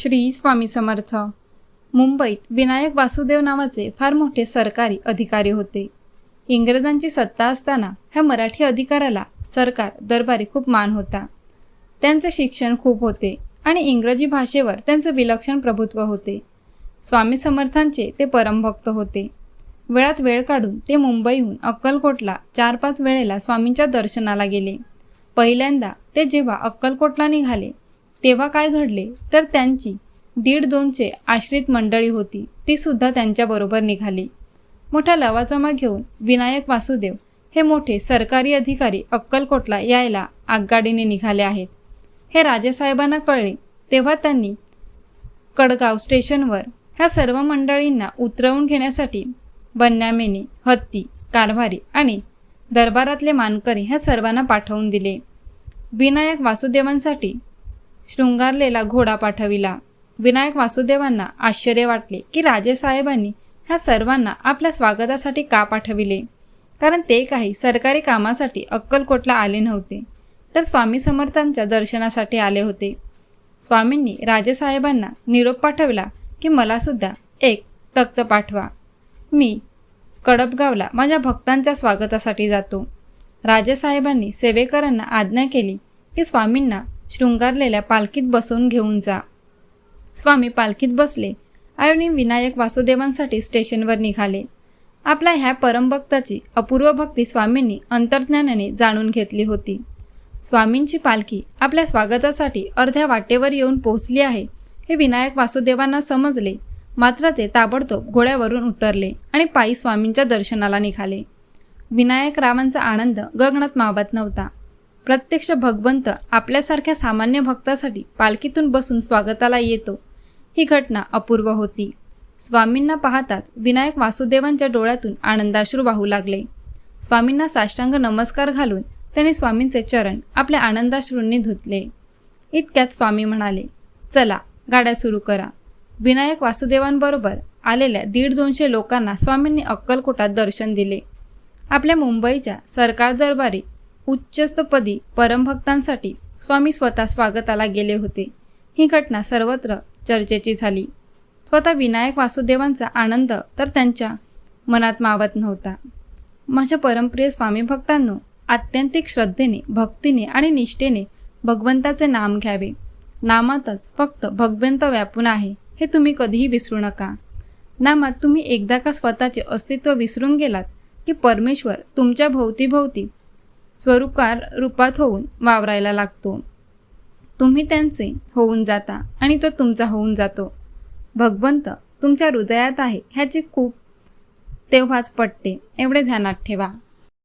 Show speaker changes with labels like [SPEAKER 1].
[SPEAKER 1] श्री स्वामी समर्थ. मुंबईत विनायक वासुदेव नावाचे फार मोठे सरकारी अधिकारी होते. इंग्रजांची सत्ता असताना ह्या मराठी अधिकाऱ्याला सरकार दरबारी खूप मान होता. त्यांचे शिक्षण खूप होते आणि इंग्रजी भाषेवर त्यांचे विलक्षण प्रभुत्व होते. स्वामी समर्थांचे ते परमभक्त होते. वेळात वेळ काढून ते मुंबईहून अक्कलकोटला चार पाच वेळेला स्वामींच्या दर्शनाला गेले. पहिल्यांदा ते जेव्हा अक्कलकोटला निघाले तेव्हा काय घडले? तर त्यांची दीड दोनशे आश्रित मंडळी होती. ती सुद्धा त्यांच्याबरोबर निघाली. मोठा लवाजमा घेऊन विनायक वासुदेव हे मोठे सरकारी अधिकारी अक्कलकोटला यायला आगगाडीने निघाले आहेत. हे राजेसाहेबांना कळले. तेव्हा त्यांनी कडगाव स्टेशनवर ह्या सर्व मंडळींना उतरवून घेण्यासाठी बन्यामिनी हत्ती कारभारी आणि दरबारातले मानकरी ह्या सर्वांना पाठवून दिले. विनायक वासुदेवांसाठी शृंगारलेला घोडा पाठविला. विनायक वासुदेवांना आश्चर्य वाटले की राजेसाहेबांनी ह्या सर्वांना आपल्या स्वागतासाठी का पाठविले? कारण ते काही सरकारी कामासाठी अक्कलकोटला आले नव्हते तर स्वामी समर्थांच्या दर्शनासाठी आले होते. स्वामींनी राजेसाहेबांना निरोप पाठवला की मलासुद्धा एक तख्त पाठवा. मी कडपगावला माझ्या भक्तांच्या स्वागतासाठी जातो. राजेसाहेबांनी सेवेकरांना आज्ञा केली की स्वामींना शृंगारलेल्या पालखीत बसवून घेऊन जा. स्वामी पालखीत बसले. आणि विनायक वासुदेवांसाठी स्टेशनवर निघाले. आपल्या ह्या परमभक्ताची अपूर्व भक्ती स्वामींनी अंतर्ज्ञानाने जाणून घेतली होती. स्वामींची पालखी आपल्या स्वागतासाठी अर्ध्या वाटेवर येऊन पोहोचली आहे हे विनायक वासुदेवांना समजले. मात्र ते ताबडतोब घोड्यावरून उतरले आणि पायी स्वामींच्या दर्शनाला निघाले. विनायकरावांचा आनंद गगनात मावत नव्हता. प्रत्यक्ष भगवंत आपल्यासारख्या सामान्य भक्तासाठी पालखीतून बसून स्वागताला येतो. ही घटना अपूर्व होती. स्वामींना पाहताच विनायक वासुदेवांच्या डोळ्यातून आनंदाश्रू वाहू लागले. स्वामींना साष्टांग नमस्कार घालून त्याने स्वामींचे चरण आपल्या आनंदाश्रूंनी धुतले. इतक्यात स्वामी म्हणाले चला गाड्या सुरू करा. विनायक वासुदेवांबरोबर आलेल्या दीड दोनशे लोकांना स्वामींनी अक्कलकोटात दर्शन दिले. आपल्या मुंबईच्या सरकार दरबारी उच्चस्तपदी परमभक्तांसाठी स्वामी स्वतः स्वागताला गेले होते. ही घटना सर्वत्र चर्चेची झाली. स्वतः विनायक वासुदेवांचा आनंद तर त्यांच्या मनात मावत नव्हता. माझ्या परमप्रिय स्वामी भक्तांनो आत्यंतिक श्रद्धेने भक्तीने आणि निष्ठेने भगवंताचे नाम घ्यावे. नामातच फक्त भगवंत व्यापून आहे हे तुम्ही कधीही विसरू नका. नामात तुम्ही एकदा का स्वतःचे अस्तित्व विसरून गेलात की परमेश्वर तुमच्या भोवतीभोवती स्वरूपार रूपात होऊन वावरायला लागतो. तुम्ही त्यांचे होऊन जाता आणि तो तुमचा होऊन जातो. भगवंत तुमच्या हृदयात आहे ह्याची खूप तेव्हाच पटते. एवढे ध्यानात ठेवा.